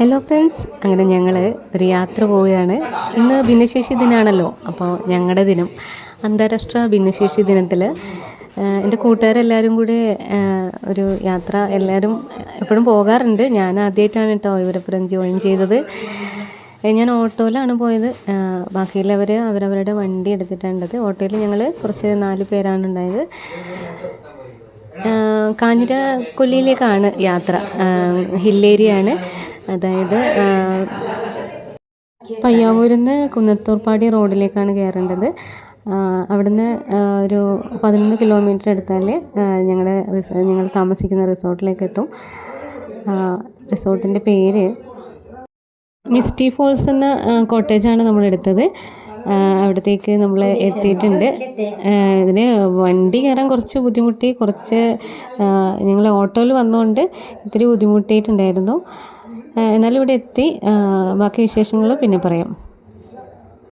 Hello friends അങ്ങനെ ഞങ്ങൾ ഒരു യാത്ര പോവുകയാണ്. ഇന്ന് ഭിന്നശേഷി ദിനമാണല്ലോ അപ്പോൾ ഞങ്ങളുടെ ദിനം. അന്താരാഷ്ട്ര ഭിന്നശേഷി ദിനത്തിൽ എന്റെ കൂട്ടുകാരെല്ലാവരും കൂടി ഒരു യാത്ര എല്ലാവരും എപ്പോഴും പോകാറുണ്ട്. ഞാൻ ആദ്യമായിട്ടാണ് കേട്ടോ ഇവരെപ്പുറം ജോയിൻ ചെയ്തത്. ഞാൻ ഓട്ടോയിലാണ് പോയത്. ബാക്കിയുള്ളവർ അവരവരുടെ വണ്ടി എടുത്തിട്ടുണ്ടത് ഓട്ടോയിൽ ഞങ്ങൾ കുറച്ച് നാല് പേരാണ് ഉണ്ടായത്. കാഞ്ഞിരക്കൊല്ലിയിലേക്കാണ് യാത്ര. ഹില്ലേരിയാണ്. അതായത് പയ്യാവൂരിൽ നിന്ന് കുന്നത്തൂർപ്പാടി റോഡിലേക്കാണ് കയറേണ്ടത്. അവിടുന്ന് ഒരു പതിനൊന്ന് കിലോമീറ്റർ എടുത്താൽ ഞങ്ങളുടെ ഞങ്ങൾ താമസിക്കുന്ന റിസോർട്ടിലേക്ക് എത്തും റിസോർട്ടിന്റെ പേര് മിസ്റ്റി ഫോൾസ് എന്ന കോട്ടേജാണ് നമ്മൾ എടുത്തത് അവിടത്തേക്ക് നമ്മൾ എത്തിയിട്ടുണ്ട്. ഇതിന് വണ്ടി കയറാൻ കുറച്ച് ബുദ്ധിമുട്ടി കുറച്ച് ഞങ്ങൾ ഓട്ടോയിൽ വന്നുകൊണ്ട് ഇത്തിരി ബുദ്ധിമുട്ടിയിട്ടുണ്ടായിരുന്നു. എന്നാലും ഇവിടെ എത്തി. ബാക്കി വിശേഷങ്ങൾ പിന്നെ പറയാം.